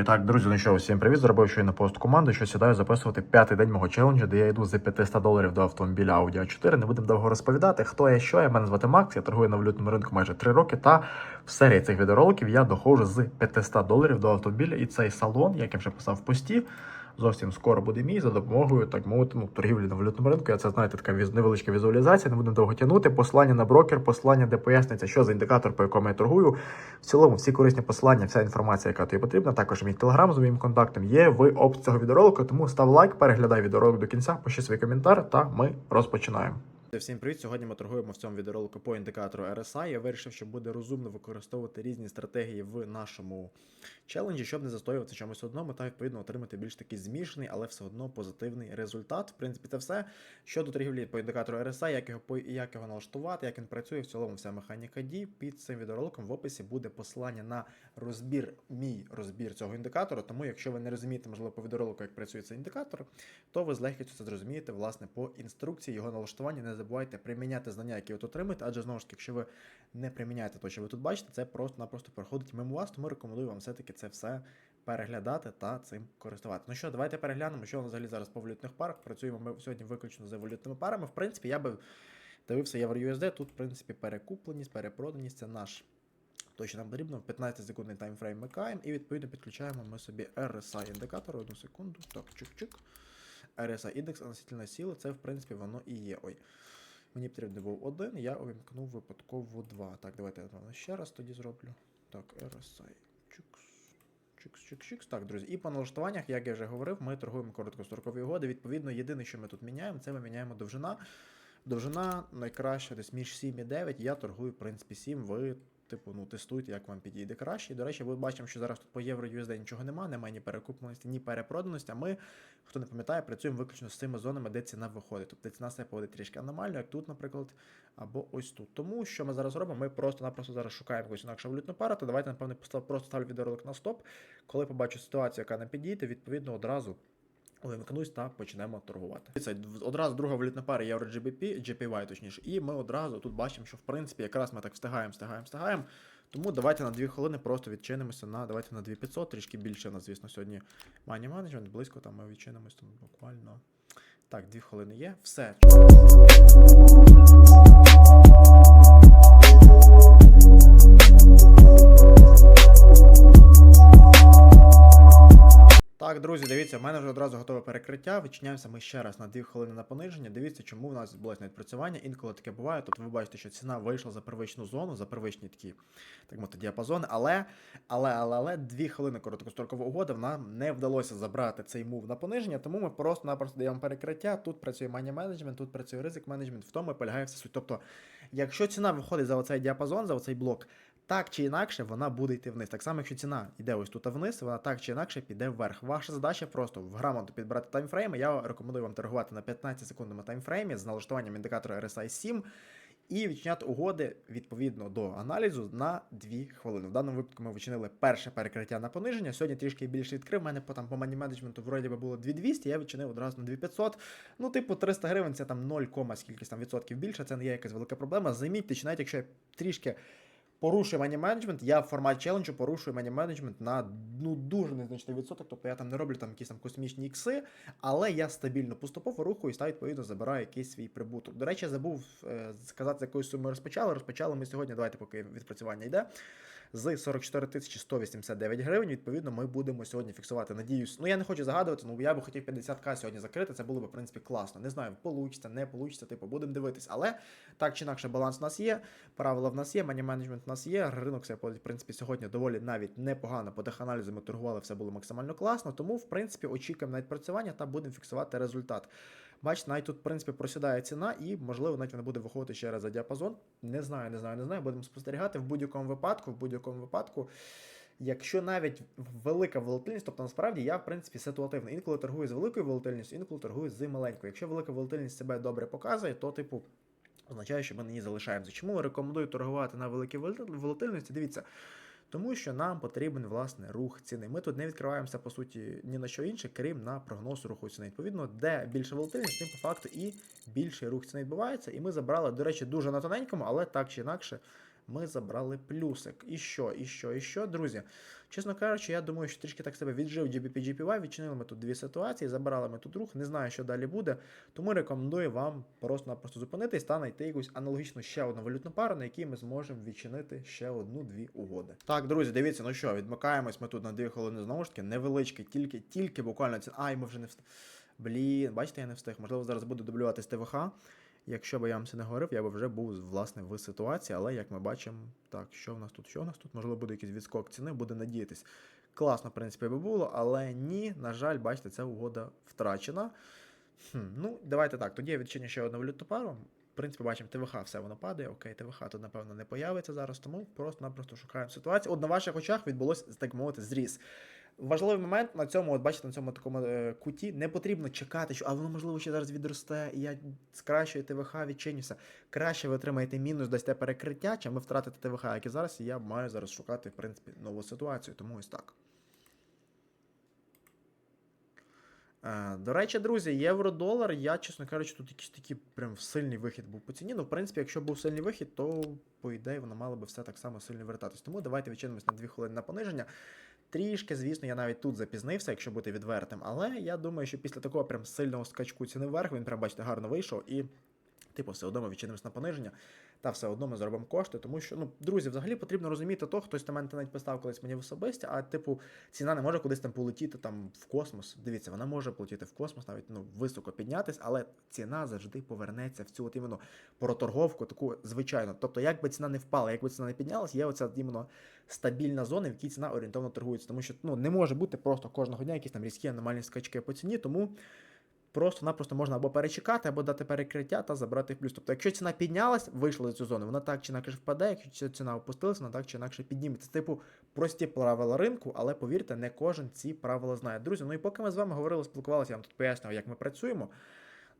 І так, друзі, ну що, всім привіт. Зробив щойно пост команди, що сідаю записувати п'ятий день мого челенджу, де я йду за 500 доларів до автомобіля Audi a 4. Не будемо довго розповідати, хто я, що я. Мене звати Макс, я торгую на валютному ринку майже 3 роки. Та в серії цих відеороликів я доходжу з 500 доларів до автомобіля. І цей салон, як я вже писав в пості, зовсім скоро буде мій за допомогою, так мовити, ну, торгівлі на валютному ринку. Я це знаєте, така невеличка візуалізація, не будемо довго тягнути. Послання на брокер, послання, де пояснюється, що за індикатор, по якому я торгую. В цілому, всі корисні посилання, вся інформація, яка тобі потрібна. Також мій телеграм з моїм контактом є в описі цього відеоролику. Тому став лайк, переглядай відеоролик до кінця, пиши свій коментар, та ми розпочинаємо. Всім привіт! Сьогодні ми торгуємо в цьому відеоролику по індикатору RSI. Я вирішив, що буде розумно використовувати різні стратегії в нашому челенджі, щоб не застоюватися чомусь одному та відповідно отримати більш такий змішаний, але все одно позитивний результат. В принципі, це все. Щодо торгівлі по індикатору RSI, як його як його налаштувати, як він працює, в цілому вся механіка дій. Під цим відеороликом в описі буде посилання на розбір, мій розбір цього індикатора. Тому, якщо ви не розумієте, можливо, по відеоролику, як працює цей індикатор, то ви з легкістю це зрозумієте власне по інструкції його налаштування. Не забувайте приміняти знання, які ви тут отримаєте, адже знову ж таки, якщо ви не приміняєте те, що ви тут бачите, це просто-напросто проходить мимо вас, тому рекомендую вам все-таки це все переглядати та цим користувати. Ну що, давайте переглянемо, що у нас взагалі зараз по валютних парах. Працюємо ми сьогодні виключно за валютними парами. В принципі, я би дивився євро-USD. Тут, в принципі, перекупленість, перепроданість це наш. То, що нам потрібно, в 15 секундний таймфрейм вмикаємо і відповідно підключаємо ми собі RSI індикатор. Одну секунду. Так, чик-чик. RSI індекс относительно сили, це в принципі воно і є. Ой. Мені потрібно був один, я увімкнув випадково два. Так, давайте я ще раз тоді зроблю. Так, RSI. Чикс. Чикс, чикс, чикс. Так, друзі. І по налаштуваннях, як я вже говорив, ми торгуємо короткострокові угоди. Відповідно, єдине, що ми тут міняємо, це ми міняємо довжина. Довжина найкраща десь між 7 і 9. Я торгую, в принципі, 7. Ви, типу, ну, тестуйте, як вам підійде краще. І, до речі, ви бачимо, що зараз тут по євро USD нічого немає, немає ні перекупленості, ні перепроданості. А ми, хто не пам'ятає, працюємо виключно з цими зонами, де ціна виходить. Тобто ціна себе поводить трішки аномально, як тут, наприклад, або ось тут. Тому що ми зараз робимо? Ми просто-напросто зараз шукаємо якусь інакшу валютну пару, то давайте, напевно, просто ставлю відеоролик на стоп. Коли побачу ситуацію, яка нам підійде, відповідно одразу. Увімкнусь та почнемо торгувати. Це одразу друга валютна пара Євро GBP, JPY точніше. І ми одразу тут бачимо, що в принципі якраз ми так встигаємо, встигаємо, встигаємо. Тому давайте на 2 хвилини просто відчинимося на давайте на 2500, трішки більше у нас, звісно, сьогодні Money Management, близько там ми відчинимось там буквально. Так, 2 хвилини є. Все. Так, друзі, дивіться, в мене вже одразу готове перекриття. Відчиняємося ми ще раз на 2 хвилини на пониження. Дивіться, чому в нас відбулося відпрацювання. Інколи таке буває. Тобто ви бачите, що ціна вийшла за первичну зону, за первичні такі, так мовити, діапазони. Але, але, але, але 2 хвилини короткострокова угода нам не вдалося забрати цей мув на пониження, тому ми просто-напросто даємо перекриття. Тут працює money менеджмент, тут працює ризик менеджмент, в тому і полягає вся суть. Тобто, якщо ціна виходить за оцей діапазон, за оцей блок, так чи інакше вона буде йти вниз. Так само, якщо ціна йде ось тут вниз, вона так чи інакше піде вверх. Ваша задача просто в грамоту підбирати таймфрейми. Я рекомендую вам торгувати на 15 секундному таймфреймі з налаштуванням індикатора RSI 7 і відчиняти угоди відповідно до аналізу на 2 хвилини. В даному випадку ми вичинили перше перекриття на пониження. Сьогодні трішки більше відкрив. У мене по там по мані менеджменту вроді би було 2200, я відчинив одразу на 2500. Ну, типу, 300 гривень це там 0, скількись там відсотків більше. Це не є якась велика проблема. Замітьте, чи навіть якщо я трішки порушую мені менеджмент, я в форматі челенджу порушую мені менеджмент на ну дуже незначний відсоток. Тобто я там не роблю там якісь там космічні ікси, але я стабільно поступово рухаюсь та відповідно забираю якийсь свій прибуток. До речі, я забув е, сказати, з якої суми розпочали. Розпочали ми сьогодні. Давайте, поки відпрацювання йде. З 44 тисячі 189 гривень. Відповідно, ми будемо сьогодні фіксувати. Надіюсь, ну я не хочу загадувати, ну я би хотів 50к сьогодні закрити. Це було б в принципі класно. Не знаю, получиться, не получиться, типу, будемо дивитись. Але так чи інакше, баланс у нас є, правила в нас є, мані менеджмент у нас є. Ринок себе в принципі, сьогодні доволі навіть непогано. По теханалізу ми торгували, все було максимально класно. Тому, в принципі, очікуємо на відпрацювання та будемо фіксувати результат. Бачите, навіть тут, в принципі, просідає ціна, і, можливо, навіть вона буде виходити ще раз за діапазон. Не знаю, не знаю, не знаю. Будемо спостерігати в будь-якому випадку, в будь-якому випадку. Якщо навіть велика волатильність, тобто насправді я, в принципі, ситуативний. Інколи торгую з великою волатильністю, інколи торгую з маленькою. Якщо велика волатильність себе добре показує, то, типу, означає, що ми на залишаємося. Чому рекомендую торгувати на великій волати- волатильності? Дивіться. Тому що нам потрібен власне рух ціни. Ми тут не відкриваємося по суті ні на що інше, крім на прогноз руху ціни. Відповідно, де більше волатильність, тим по факту і більший рух ціни відбувається. І ми забрали, до речі, дуже на тоненькому, але так чи інакше ми забрали плюсик. І що, і що, і що, друзі? Чесно кажучи, я думаю, що трішки так себе віджив GBP GPY, відчинили ми тут дві ситуації, забирали ми тут рух, не знаю, що далі буде. Тому рекомендую вам просто-напросто зупинитись та знайти якусь аналогічну ще одну валютну пару, на якій ми зможемо відчинити ще одну-дві угоди. Так, друзі, дивіться, ну що, відмикаємось ми тут на дві хвилини знову ж таки, невеличкий, тільки, тільки буквально ці. Ай, ми вже не встиг. Блін, бачите, я не встиг. Можливо, зараз буду дублювати з ТВХ. Якщо б я вам це не говорив, я б вже був власне в ситуації, але як ми бачимо, так, що в нас тут, що в нас тут, можливо, буде якийсь відскок ціни, буде надіятись. Класно, в принципі, би було, але ні, на жаль, бачите, ця угода втрачена. Хм, ну, давайте так. Тоді я відчиню ще одну валютну пару. В принципі, бачимо, ТВХ все воно падає. Окей, ТВХ тут, напевно, не появиться зараз, тому просто-напросто шукаємо ситуацію. От на ваших очах відбулося, так мовити, зріз. Важливий момент на цьому, от бачите, на цьому такому е, куті не потрібно чекати, що а воно можливо ще зараз відросте, і я скращую ТВХ, відчинюся. Краще ви отримаєте мінус, дасте перекриття, чим ви втратите ТВХ, як і зараз, і я маю зараз шукати, в принципі, нову ситуацію. Тому ось так. Е, До речі, друзі, євро-долар, я, чесно кажучи, тут якийсь такий прям сильний вихід був по ціні. Ну, в принципі, якщо був сильний вихід, то, по ідеї, воно мало би все так само сильно вертатись. Тому давайте відчинимось на 2 хвилини на пониження. Трішки, звісно, я навіть тут запізнився, якщо бути відвертим. Але я думаю, що після такого прям сильного скачку ціни вверх, він прям, бачите, гарно вийшов і. Типу, все одно ми відчинимось на пониження, та все одно ми зробимо кошти, тому що, ну, друзі, взагалі потрібно розуміти то, хтось на мене навіть писав колись мені в особисті, а типу, ціна не може кудись там полетіти там в космос. Дивіться, вона може полетіти в космос, навіть ну, високо піднятись, але ціна завжди повернеться в цю от іменно проторговку, таку звичайну. Тобто, як би ціна не впала, як би ціна не піднялась, є оця іменно стабільна зона, в якій ціна орієнтовно торгується. Тому що ну, не може бути просто кожного дня якісь там різкі аномальні скачки по ціні, тому. Просто-напросто можна або перечекати, або дати перекриття та забрати плюс. Тобто, якщо ціна піднялась, вийшла з цю зону, вона так чи інакше впаде, якщо ціна опустилася, вона так чи інакше підніметься. Типу прості правила ринку, але повірте, не кожен ці правила знає. Друзі, ну і поки ми з вами говорили, спілкувалися, я вам тут пояснював, як ми працюємо.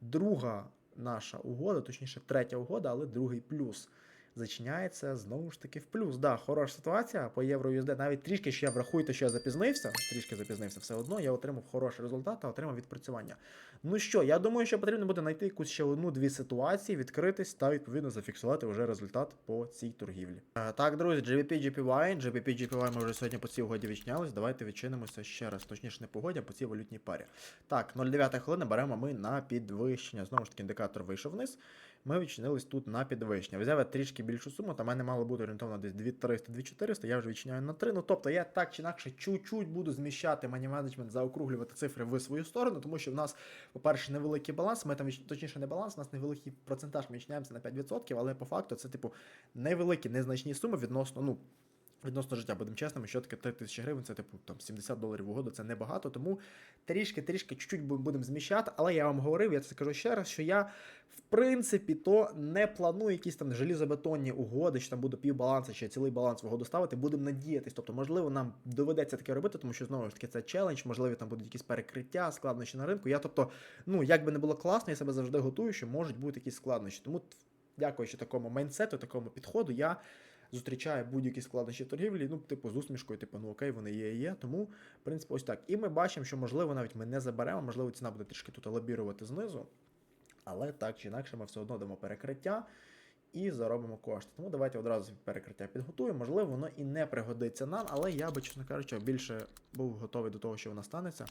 Друга наша угода, точніше, третя угода, але другий плюс. Зачиняється знову ж таки в плюс. Да, хороша ситуація по євро USD. Навіть трішки ще врахуйте, що я запізнився. Трішки запізнився все одно. Я отримав хороший результат та отримав відпрацювання. Ну що, я думаю, що потрібно буде знайти якусь ще одну-дві ситуації, відкритись та відповідно зафіксувати вже результат по цій торгівлі. Е, так, друзі, GBP GPY. GBP GPY ми вже сьогодні по цій угоді відчинялись. Давайте відчинимося ще раз. Точніше, не погоді, а по цій валютній парі. Так, 0,9 хвилини беремо ми на підвищення. Знову ж таки, індикатор вийшов вниз. Ми відчинились тут на підвищення. Взяв я трішки більшу суму, та мене мало бути орієнтовно десь 2300-2400, я вже відчиняю на 3. Ну тобто я так чи інакше чуть-чуть буду зміщати мані менеджмент, заокруглювати цифри в свою сторону, тому що в нас, по-перше, невеликий баланс. Ми там точніше не баланс, у нас невеликий процентаж, ми відчиняємося на 5%, але по факту це, типу, невеликі, незначні суми відносно, ну. Відносно життя, будемо чесними, що таке 3 тисячі гривень, це типу там 70 доларів у году, це небагато, тому трішки-трішки чуть-чуть будемо зміщати. Але я вам говорив, я це скажу ще раз, що я в принципі то не планую якісь там желізобетонні угоди, що там буде півбаланса чи цілий баланс в угоду ставити. Будемо надіятись. Тобто, можливо, нам доведеться таке робити, тому що знову ж таки це челендж, можливо, там будуть якісь перекриття, складнощі на ринку. Я тобто, ну як би не було класно, я себе завжди готую, що можуть бути якісь складнощі. Тому дякуючи такому майнсету, такому підходу, я зустрічає будь-які складнощі торгівлі, ну, типу, з усмішкою, типу, ну окей, вони є і є. Тому, в принципі, ось так. І ми бачимо, що, можливо, навіть ми не заберемо, можливо, ціна буде трішки тут лобірувати знизу. Але так чи інакше, ми все одно дамо перекриття і заробимо кошти. Тому давайте одразу перекриття підготуємо. Можливо, воно і не пригодиться нам, але я би, чесно кажучи, більше був готовий до того, що воно станеться.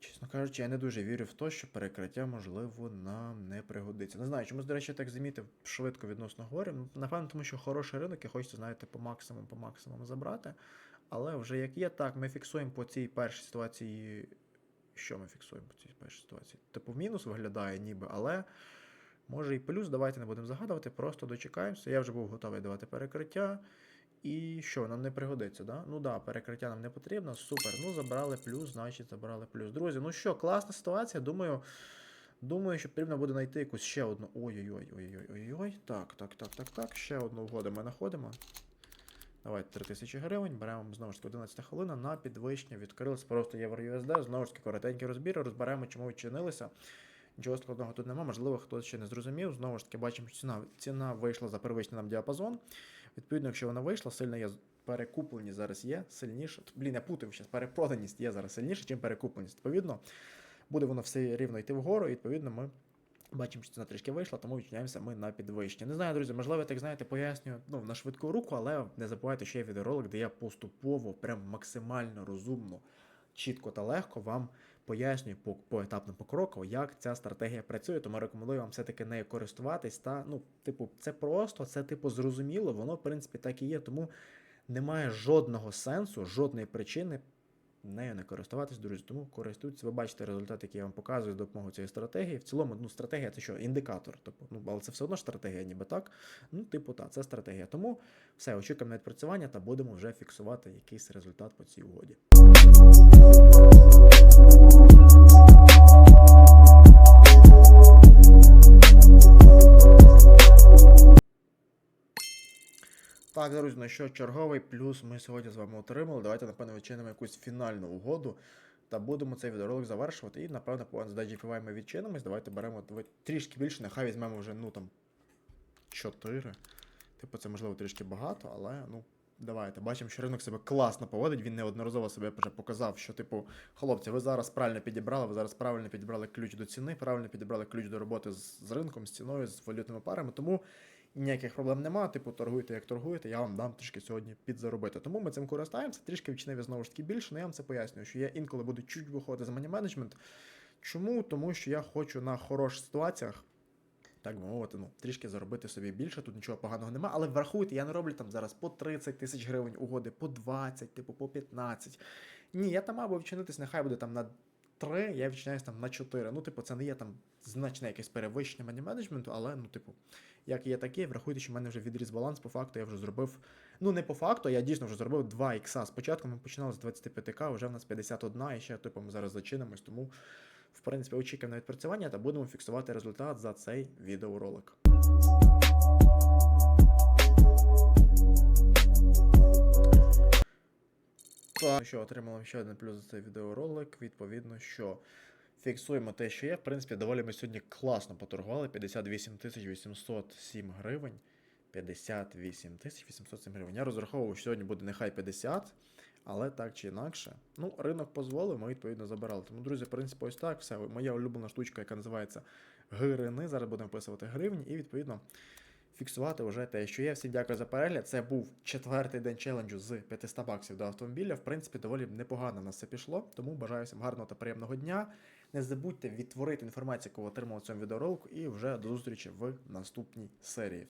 Чесно кажучи, я не дуже вірю в те, що перекриття, можливо, нам не пригодиться. Не знаю, чомусь, до речі, так замітив швидко відносно говорю. Напевно, тому що хороший ринок і хочеться, знаєте, по максимуму по максимуму забрати. Але вже як є, так, ми фіксуємо по цій першій ситуації. Що ми фіксуємо по цій першій ситуації? Типу, мінус виглядає ніби, але може і плюс. Давайте не будемо загадувати, просто дочекаємося. Я вже був готовий давати перекриття. І що, нам не пригодиться, да? Ну да, перекриття нам не потрібно. Супер. Ну, забрали плюс, значить забрали плюс. Друзі, ну що, класна ситуація. Думаю, думаю, що потрібно буде знайти якусь ще одну. Ой-ой-ой, ой-ой, ой-ой. Так, так, так, так, так. Ще одну угоду ми знаходимо. Давайте 3000 гривень, беремо знову ж таки 11 хвилина на підвищення. Відкрилися просто євро USD. Знову ж таки, коротенький розбір, розберемо, чому відчинилися. Нічого складного тут немає, можливо, хтось ще не зрозумів. Знову ж таки, бачимо, що ціна, ціна вийшла за первичний нам діапазон. Відповідно, якщо вона вийшла, сильно є перекупленість зараз є сильніше. Блін, я путаю зараз, перепроданість є зараз сильніше, ніж перекупленість. Відповідно, буде воно все рівно йти вгору, і відповідно ми Бачимо, що ціна трішки вийшла, тому відчиняємося ми на підвищення. Не знаю, друзі, можливо, так знаєте, пояснюю ну, на швидку руку, але не забувайте, що є відеоролик, де я поступово, прям максимально розумно, чітко та легко вам пояснюю по, поетапно покроково, як ця стратегія працює. Тому рекомендую вам все-таки нею користуватись. Та ну, типу, це просто, це типу зрозуміло, воно в принципі так і є. Тому немає жодного сенсу, жодної причини нею не користуватись, друзі. Тому користуйтесь. Ви бачите результат, який я вам показую з допомогою цієї стратегії. В цілому, ну, стратегія це що? Індикатор. Типу, ну, але це все одно стратегія, ніби так. Ну, типу, так, це стратегія. Тому все, очікуємо на відпрацювання та будемо вже фіксувати якийсь результат по цій угоді. Так, друзі, ну що, черговий плюс ми сьогодні з вами отримали. Давайте, напевно, відчинимо якусь фінальну угоду. Та будемо цей відеоролик завершувати. І, напевно, по з DGPY ми відчинимось. Давайте беремо трішки більше, нехай візьмемо вже, ну там, 4. Типу, це можливо трішки багато, але ну. Давайте бачимо, що ринок себе класно поводить. Він неодноразово себе вже показав, що, типу, хлопці, ви зараз правильно підібрали, ви зараз правильно підібрали ключ до ціни, правильно підібрали ключ до роботи з, з ринком, з ціною, з валютними парами. Тому ніяких проблем немає. Типу, торгуйте, як торгуєте, я вам дам трішки сьогодні підзаробити. Тому ми цим користаємося, трішки вчинив знову ж таки більше, але я вам це пояснюю, що я інколи буду чуть виходити з мані менеджмент. Чому? Тому що я хочу на хороших ситуаціях. Так би мовити, ну, трішки заробити собі більше, тут нічого поганого немає, але врахуйте, я не роблю там зараз по 30 тисяч гривень угоди, по 20, типу, по 15. Ні, я там мав вчинитись, нехай буде там на 3, я відчиняюсь там на 4. Ну, типу, це не є там значне якесь перевищення мані менеджменту, але, ну, типу, як є таке, врахуйте, що в мене вже відріз баланс, по факту я вже зробив. Ну, не по факту, я дійсно вже зробив 2 ікса. Спочатку ми починали з 25к, вже в нас 51, і ще, типу, ми зараз зачинимось, тому. В принципі, очікуємо на відпрацювання та будемо фіксувати результат за цей відеоролик. Що отримали ще один плюс за цей відеоролик. Відповідно, що фіксуємо те, що є. В принципі, доволі ми сьогодні класно поторгували. 58 807 гривень. 58 807 гривень. Я розраховував, що сьогодні буде нехай 50, але так чи інакше. Ну, ринок дозволив, ми відповідно забирали. Тому, друзі, в принципі, ось так. Все. Моя улюблена штучка, яка називається гривни. Зараз будемо вписувати гривні і відповідно фіксувати вже те, що є. Всім дякую за перегляд. Це був четвертий день челенджу з 500 баксів до автомобіля. В принципі, доволі непогано на це пішло. Тому бажаю всім гарного та приємного дня. Не забудьте відтворити інформацію, яку отримали в цьому відеоролику, і вже до зустрічі в наступній серії.